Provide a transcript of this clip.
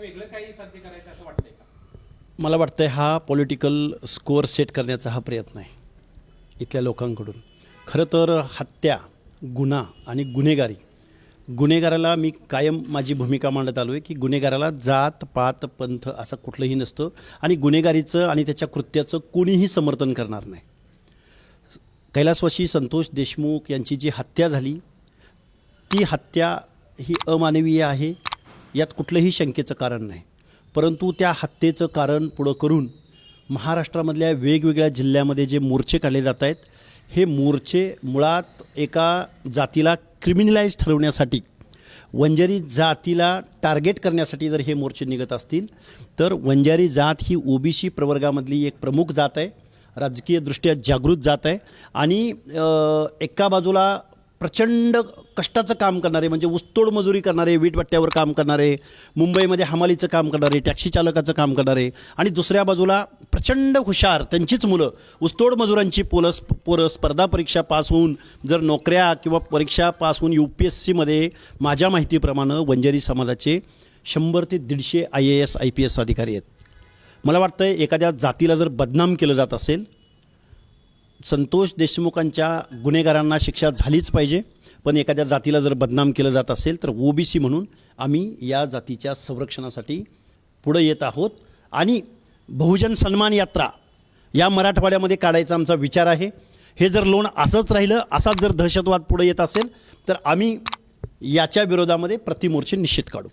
वेगळं काही साध्य करायचं असं वाटतंय का? मला वाटतं हा पॉलिटिकल स्कोअर सेट करण्याचा हा प्रयत्न आहे इथल्या लोकांकडून. खरं तर हत्या गुन्हा आणि गुन्हेगारी गुन्हेगाराला मी कायम माझी भूमिका मांडत आलो आहे की गुन्हेगाराला जात पात पंथ असं कुठलंही नसतं आणि गुन्हेगारीचं आणि त्याच्या कृत्याचं कोणीही समर्थन करणार नाही. कैलासवाशी संतोष देशमुख यांची जी हत्या झाली ती हत्या ही अमानवीय आहे. यात कुठलंही शंकेचं कारण नाही. परंतु त्या हत्येचं कारण पुढं करून महाराष्ट्रामधल्या वेगवेगळ्या जिल्ह्यामध्ये जे मोर्चे काढले जात आहेत हे मोर्चे मुळात एका जातीला क्रिमिनलाइज ठरवण्यासाठी वंजारी जातीला टार्गेट करण्यासाठी जर हे मोर्चे निघत असतील तर वंजारी जात ही ओबीसी प्रवर्गामधली एक प्रमुख जात आहे. राजकीयदृष्ट्या जागृत जात आहे. आणि एका बाजूला प्रचंड कष्टाचं काम करणारे म्हणजे ऊसतोड मजुरी करणारे वीटभट्ट्यावर काम करणारे मुंबईमध्ये हमालीचं काम करणारे टॅक्सी चालकाचं काम करणारे आणि दुसऱ्या बाजूला प्रचंड हुशार त्यांचीच मुलं ऊसतोड मजुरांची पोलस पोरं स्पर्धा परीक्षा पास होऊन जर नोकऱ्या किंवा परीक्षा पास होऊन यू पी एस सीमध्ये माझ्या माहितीप्रमाणे वंजारी समाजाचे शंभर ते दीडशे I A S I P S अधिकारी आहेत. मला वाटतं एखाद्या जातीला जर बदनाम केलं जात असेल संतोष देशमुखांच्या गुन्हेगारांना शिक्षा झालीच पाहिजे. पण एखाद्या जातीला जर बदनाम केलं जात असेल तर ओबीसी म्हणून आम्ही या जातीच्या संरक्षणासाठी पुढं येत आहोत. आणि बहुजन सन्मान यात्रा या मराठवाड्यामध्ये काढायचा आमचा विचार आहे. हे जर लोण असंच राहिलं असाच जर दहशतवाद पुढे येत असेल तर आम्ही याच्या विरोधामध्ये प्रतिमोर्चे निश्चित काढू.